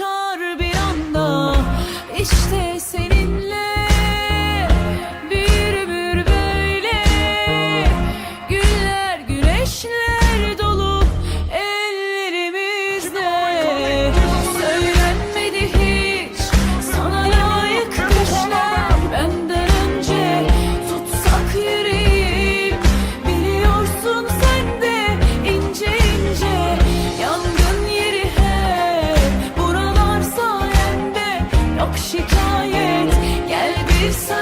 uçar bir Give